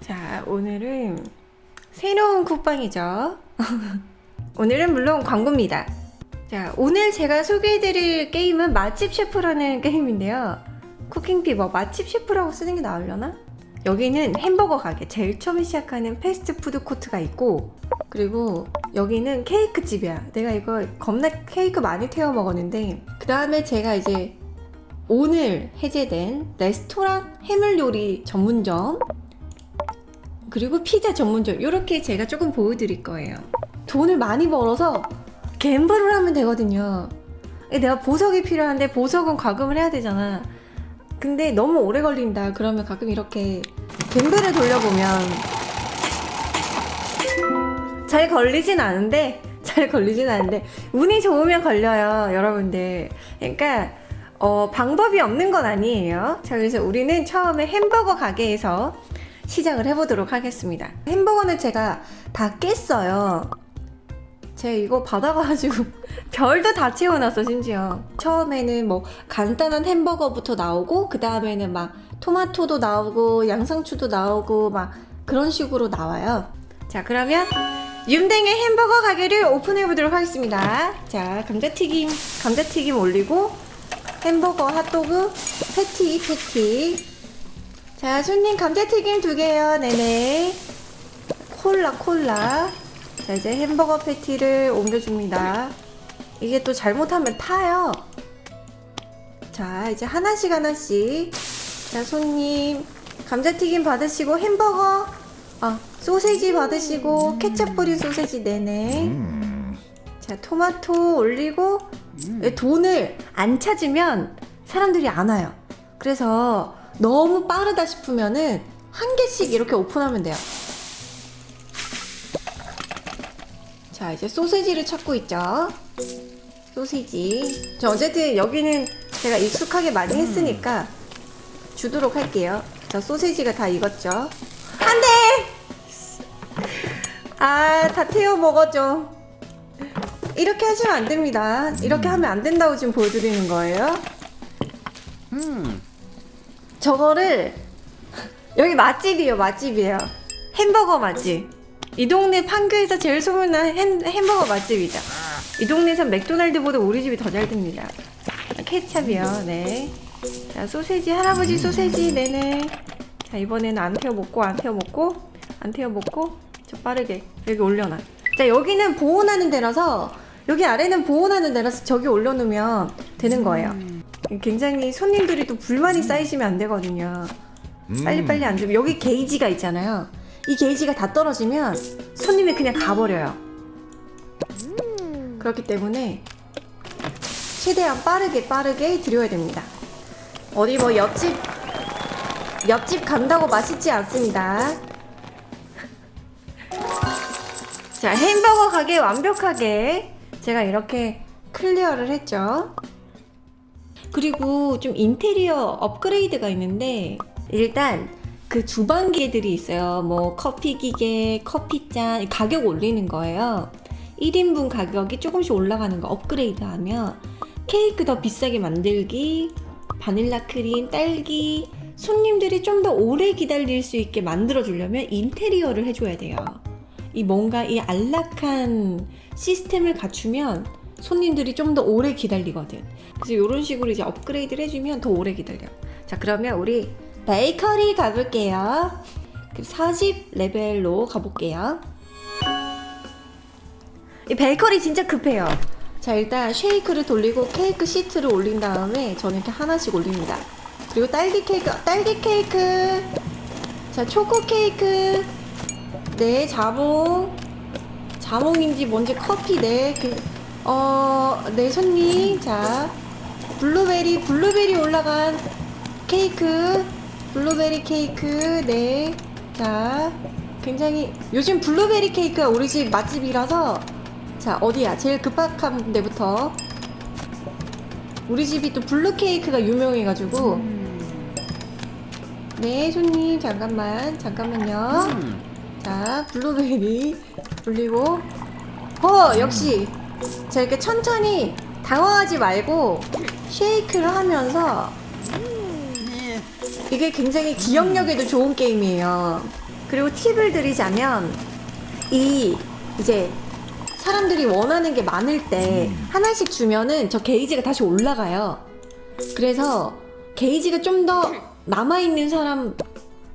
자, 오늘은 새로운 쿡방이죠. 오늘은 물론 광고입니다. 자, 오늘 제가 소개해드릴 게임은 맛집 셰프라는 게임인데요. 쿠킹 피버 맛집 셰프라고 쓰는 게 나으려나? 여기는 햄버거 가게, 제일 처음에 시작하는 패스트푸드 코트가 있고, 그리고 여기는 케이크 집이야. 내가 이거 겁나 케이크 많이 태워 먹었는데, 그 다음에 제가 이제 오늘 해제된 레스토랑 해물 요리 전문점, 그리고 피자 전문점 이렇게 제가 조금 보여드릴 거예요. 돈을 많이 벌어서 갬블을 하면 되거든요. 내가 보석이 필요한데 보석은 과금을 해야 되잖아. 근데 너무 오래 걸린다. 그러면 가끔 이렇게 갬블을 돌려보면 잘 걸리진 않은데 잘 걸리진 않은데 운이 좋으면 걸려요, 여러분들. 그러니까 어, 방법이 없는 건 아니에요. 자, 그래서 우리는 처음에 햄버거 가게에서 시작을 해보도록 하겠습니다. 햄버거는 제가 다 깼어요. 제가 이거 받아가지고 별도 다 채워놨어 심지어 처음에는 뭐 간단한 햄버거부터 나오고 그 다음에는 막 토마토도 나오고 양상추도 나오고 막 그런 식으로 나와요 자 그러면 윤댕의 햄버거 가게를 오픈해 보도록 하겠습니다 자 감자튀김 감자튀김 올리고 햄버거 핫도그 패티 패티 자 손님 감자튀김 두 개요. 네네. 콜라 콜라. 자 이제 햄버거 패티를 옮겨줍니다. 이게 또 잘못하면 타요. 자 이제 하나씩 하나씩. 자 손님. 감자튀김 받으시고 햄버거. 아 소세지 받으시고 케첩 뿌린 소세지. 네네. 자 토마토 올리고 돈을 안 찾으면 사람들이 안 와요. 그래서 너무 빠르다 싶으면은 한 개씩 이렇게 오픈하면 돼요. 자 이제 소세지를 찾고 있죠. 소시지. 자 어쨌든 여기는 제가 익숙하게 많이 했으니까 주도록 할게요. 자 소세지가 다 익었죠? 안 돼! 아 다 태워 먹었죠 이렇게 하시면 안 됩니다. 이렇게 하면 안 된다고 지금 보여드리는 거예요 저거를 여기 맛집이에요 맛집이에요. 햄버거 맛집. 이 동네 판교에서 제일 소문난 햄, 햄버거 맛집이죠. 이 동네에선 맥도날드보다 우리 집이 더 잘 됩니다. 케찹이요 네 자 소세지 할아버지 소세지 네네. 자 이번에는 안 태워 먹고 안 태워 먹고 안 태워 먹고 저 빠르게 여기 올려놔. 자 여기는 보온하는 데라서 여기 아래는 보온하는 데라서 저기 올려놓으면 되는 거예요 굉장히 손님들이 또 불만이 쌓이시면 안 되거든요 빨리빨리 안 주면 여기 게이지가 있잖아요. 이 게이지가 다 떨어지면 손님이 그냥 가버려요. 그렇기 때문에 최대한 빠르게 빠르게 드려야 됩니다. 어디 뭐 옆집 옆집 간다고 맛있지 않습니다. 자 햄버거 가게 완벽하게 제가 이렇게 클리어를 했죠. 그리고 좀 인테리어 업그레이드가 있는데 일단 그 주방기들이 있어요. 뭐 커피 기계, 커피잔 가격 올리는 거예요. 1인분 가격이 조금씩 올라가는 거 업그레이드 하면 케이크 더 비싸게 만들기, 바닐라 크림, 딸기 손님들이 좀 더 오래 기다릴 수 있게 만들어 주려면 인테리어를 해줘야 돼요. 이 뭔가 이 안락한 시스템을 갖추면 손님들이 좀 더 오래 기다리거든. 그래서 이런 식으로 이제 업그레이드를 해주면 더 오래 기다려. 자, 그러면 우리 베이커리 가볼게요. 40 레벨로 가볼게요. 이 베이커리 진짜 급해요. 자, 일단 쉐이크를 돌리고 케이크 시트를 올린 다음에 저는 이렇게 하나씩 올립니다. 그리고 딸기 케이크, 딸기 케이크. 자, 초코 케이크. 네, 자몽. 자몽인지 뭔지 커피, 네. 그, 어, 네, 손님. 자, 블루베리, 블루베리 올라간 케이크. 블루베리 케이크, 네. 자, 굉장히, 요즘 블루베리 케이크가 우리 집 맛집이라서, 자, 어디야? 제일 급박한 데부터. 우리 집이 또 블루 케이크가 유명해가지고. 네, 손님, 잠깐만, 잠깐만요. 자, 블루베리 올리고. 어, 역시. 자, 이렇게 천천히 당황하지 말고 쉐이크를 하면서 이게 굉장히 기억력에도 좋은 게임이에요. 그리고 팁을 드리자면 이 이제 사람들이 원하는 게 많을 때 하나씩 주면은 저 게이지가 다시 올라가요. 그래서 게이지가 좀 더 남아 있는 사람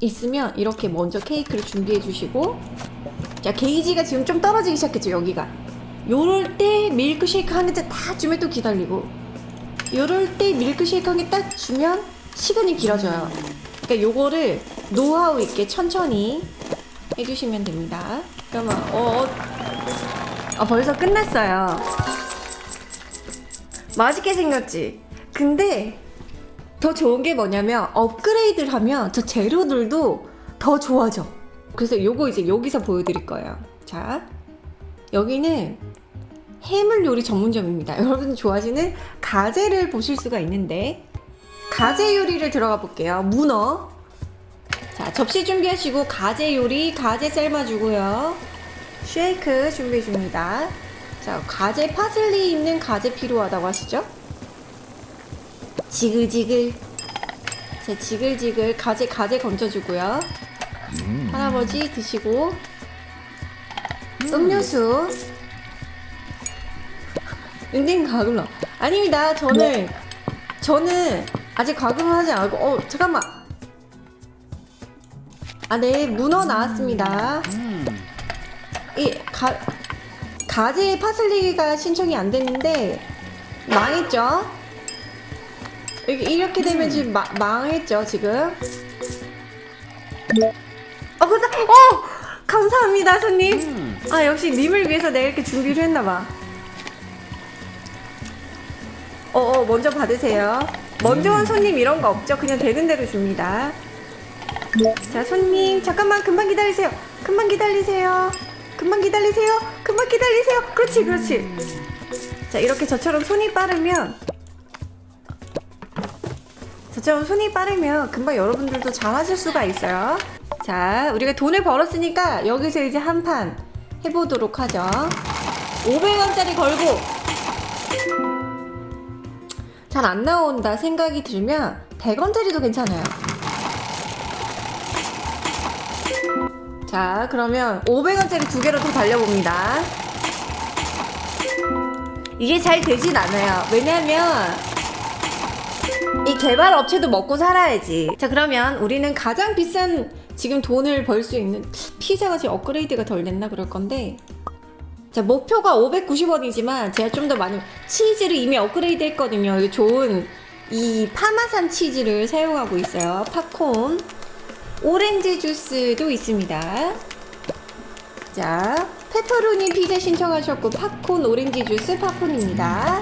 있으면 이렇게 먼저 케이크를 준비해 주시고 자 게이지가 지금 좀 떨어지기 시작했죠 여기가 요럴 때 밀크쉐이크 한개다 주면 또 기다리고 요럴 때 밀크쉐이크 한 개 딱 주면 시간이 길어져요. 그러니까 요거를 노하우 있게 천천히 해주시면 됩니다. 그러면 어, 어, 어 벌써 끝났어요. 맛있게 생겼지? 근데 더 좋은 게 뭐냐면 업그레이드를 하면 저 재료들도 더 좋아져. 그래서 요거 이제 여기서 보여드릴 거예요. 자, 여기는 해물 요리 전문점입니다. 여러분 좋아하시는 가재를 보실 수가 있는데 가재 요리를 들어가 볼게요. 문어. 자, 접시 준비하시고 가재 요리, 가재 삶아 주고요. 쉐이크 준비해 줍니다. 자, 가재 파슬리 있는 가재 필요하다고 하시죠? 지글지글. 자, 지글지글 가재 가재 건져 주고요. 할아버지 드시고 음료수. 은행 가글러. 아닙니다. 저는 저는 아직 과금을 하지 않고 어 잠깐만. 아, 네 문어 나왔습니다. 이 가, 가재 파슬리가 신청이 안 됐는데 망했죠? 이렇게, 이렇게 되면 지금 마, 망했죠 지금? 어, 근데, 어! 감사합니다 손님 아 역시 님을 위해서 내가 이렇게 준비를 했나봐 어 어 먼저 받으세요. 먼저 온 손님 이런 거 없죠? 그냥 되는 대로 줍니다. 자 손님 잠깐만 금방 기다리세요. 금방 기다리세요. 금방 기다리세요. 금방 기다리세요. 그렇지 그렇지. 자 이렇게 저처럼 손이 빠르면 저처럼 손이 빠르면 금방 여러분들도 잘하실 수가 있어요. 자 우리가 돈을 벌었으니까 여기서 이제 한 판 해보도록 하죠. 500원짜리 걸고 잘 안 나온다 생각이 들면 100원짜리도 괜찮아요 자, 그러면 500원짜리 두 개로 더 달려봅니다. 이게 잘 되진 않아요. 왜냐면 이 개발 업체도 먹고 살아야지. 자, 그러면 우리는 가장 비싼 지금 돈을 벌 수 있는 피자가 지금 업그레이드가 덜 됐나 그럴 건데. 자, 목표가 590원이지만 제가 좀 더 많이 치즈를 이미 업그레이드 했거든요. 이거 좋은 이 파마산 치즈를 사용하고 있어요. 팝콘. 오렌지 주스도 있습니다. 자, 페퍼로니 피자 신청하셨고 팝콘 오렌지 주스 팝콘입니다.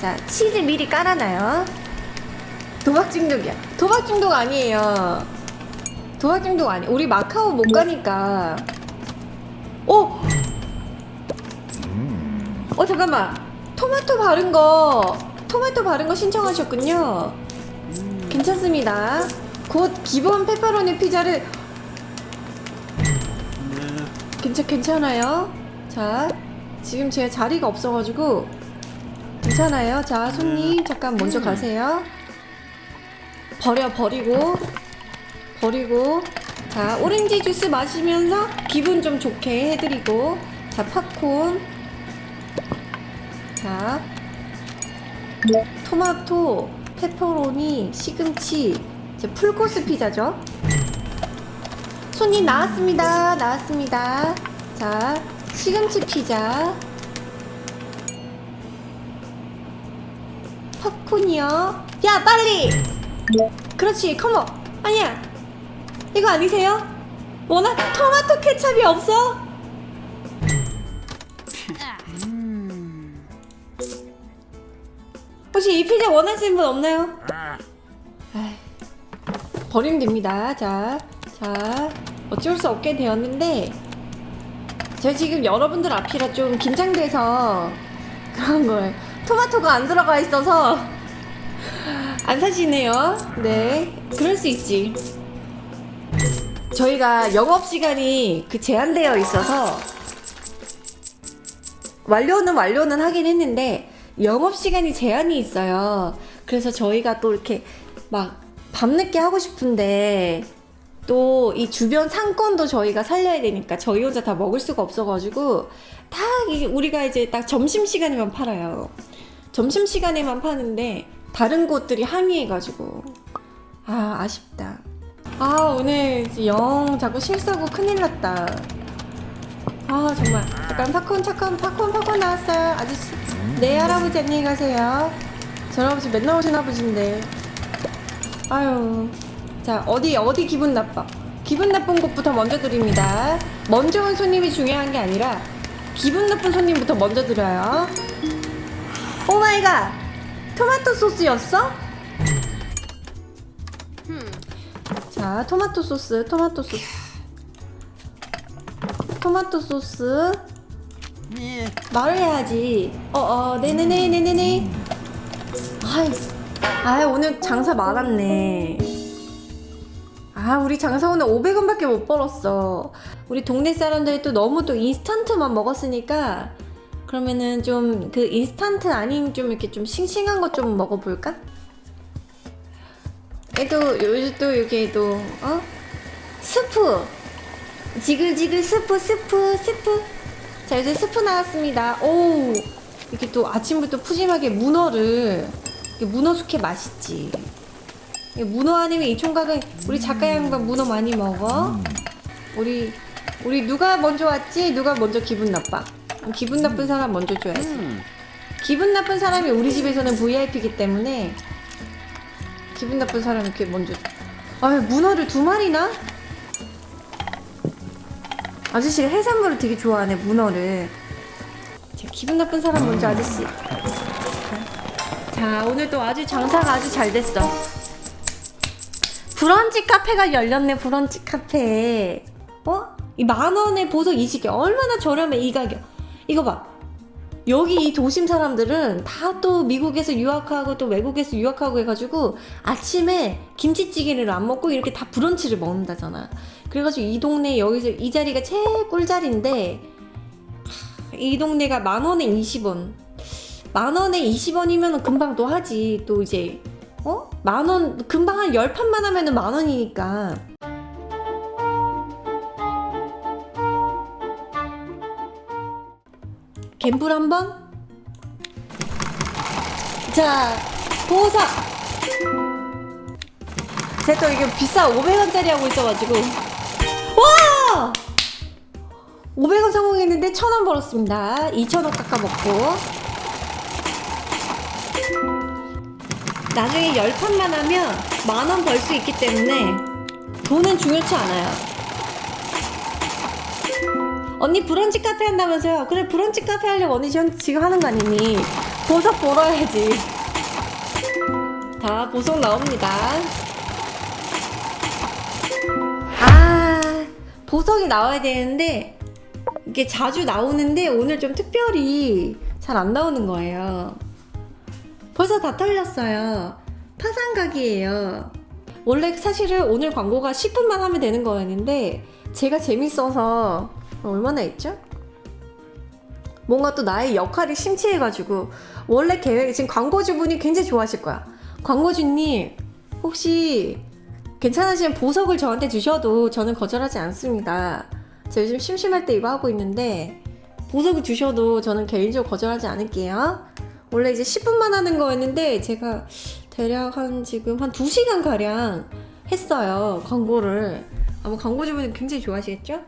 자, 치즈 미리 깔아놔요. 도박 중독이야. 도박 중독 아니에요. 도박 중독 아니. 우리 마카오 못 가니까. 어? 어 잠깐만. 토마토 바른 거, 토마토 바른 거 신청하셨군요. 괜찮습니다. 곧 기본 페퍼로니 피자를 괜찮 괜찮아요. 자, 지금 제 자리가 없어가지고 괜찮아요. 자, 손님 잠깐 먼저 가세요. 버려 버리고 버리고 자 오렌지 주스 마시면서 기분 좀 좋게 해드리고 자 팝콘 자 토마토 페퍼로니 시금치 이제 풀코스 피자죠? 손님 나왔습니다 나왔습니다. 자 시금치 피자. 팝콘이요? 야 빨리! 그렇지 컴온! 아니야! 이거 아니세요? 워낙 토마토 케찹이 없어? 혹시 이 피자 원하시는 분 없나요? 버리면 됩니다. 자, 자, 어쩔 수 없게 되었는데, 제가 지금 여러분들 앞이라 좀 긴장돼서 그런 거예요. 토마토가 안 들어가 있어서 안 사시네요. 네, 그럴 수 있지. 저희가 영업 시간이 그 제한되어 있어서 완료는 완료는 하긴 했는데 영업 시간이 제한이 있어요. 그래서 저희가 또 이렇게 막 밤늦게 하고 싶은데 또 이 주변 상권도 저희가 살려야 되니까 저희 혼자 다 먹을 수가 없어가지고 다 이게 우리가 이제 딱 점심 시간에만 팔아요. 점심 시간에만 파는데 다른 곳들이 항의해가지고 아 아쉽다. 아 오늘 영 자꾸 실수하고 큰일 났다. 아 정말 잠깐 팝콘 팝콘 팝콘 팝콘 나왔어요 아저씨 네 할아버지 안녕히 가세요. 저 할아버지 맨날 오신 아버지인데. 아유 자 어디 어디 기분 나빠? 기분 나쁜 곳부터 먼저 드립니다. 먼저 온 손님이 중요한 게 아니라 기분 나쁜 손님부터 먼저 드려요. 오 마이 갓! 토마토 소스였어? 자 토마토 소스 토마토 소스. 토마토 소스 말을 해야지. 어 어 네네네 네네네. 아이 아 오늘 장사 많았네. 아 우리 장사 오늘 500원밖에 못 벌었어. 우리 동네 사람들이 또 너무 또 인스턴트만 먹었으니까 그러면은 좀 그 인스턴트 아닌 좀 이렇게 좀 싱싱한 것 좀 먹어볼까? 얘도 요즘 또 이렇게 또 어? 스프. 지글지글 스프 스프 스프 자 이제 스프 나왔습니다. 오 이렇게 또 아침부터 푸짐하게 문어를 문어 숙회 맛있지. 문어 아니면 이 총각은 우리 작가 양반 문어 많이 먹어. 우리 우리 누가 먼저 왔지? 누가 먼저 기분 나빠? 기분 나쁜 사람 먼저 줘야지. 기분 나쁜 사람이 우리 집에서는 VIP이기 때문에 기분 나쁜 사람 이렇게 먼저. 아 문어를 두 마리나? 아저씨가 해산물을 되게 좋아하네 문어를. 자, 기분 나쁜 사람 먼저 아저씨. 자 오늘 또 아주 장사가 아주 잘 됐어. 브런치 카페가 열렸네 브런치 카페. 어? 이 만원에 보석 20개. 얼마나 저렴해 이 가격. 이거 봐. 여기 이 도심 사람들은 다 또 미국에서 유학하고 또 외국에서 유학하고 해가지고 아침에 김치찌개를 안 먹고 이렇게 다 브런치를 먹는다잖아. 그래가지고 이 동네 여기서 이 자리가 제일 꿀자리인데 하, 이 동네가 만 원에 20원. 만 원에 20원이면 금방 또 하지. 또 이제 어? 만 원 금방 한열 판만 하면 은 만 원이니까. 갬블 한번? 자, 보석! 제가 또 이게 비싸 500원짜리 하고 있어가지고. 와! 500원 성공했는데 1000원 벌었습니다. 2000원 깎아먹고. 나중에 10판만 하면 만 원 벌 수 있기 때문에 돈은 중요치 않아요. 언니 브런치 카페 한다면서요? 그래 브런치 카페 하려고 언니 지금, 하는 거 아니니? 보석 벌어야지. 다 보석 나옵니다. 아 보석이 나와야 되는데 이게 자주 나오는데 오늘 좀 특별히 잘 안 나오는 거예요. 벌써 다 털렸어요. 파산각이에요. 원래 사실은 오늘 광고가 10분만 하면 되는 거였는데 제가 재밌어서 얼마나 했죠? 뭔가 또 나의 역할이 심취해가지고 원래 계획 지금 광고주분이 굉장히 좋아하실 거야. 광고주님 혹시 괜찮으시면 보석을 저한테 주셔도 저는 거절하지 않습니다. 제가 요즘 심심할 때 이거 하고 있는데 보석을 주셔도 저는 개인적으로 거절하지 않을게요. 원래 이제 10분만 하는 거였는데 제가 대략 한 지금 한 2시간 가량 했어요. 광고를. 아마 광고주분이 굉장히 좋아하시겠죠?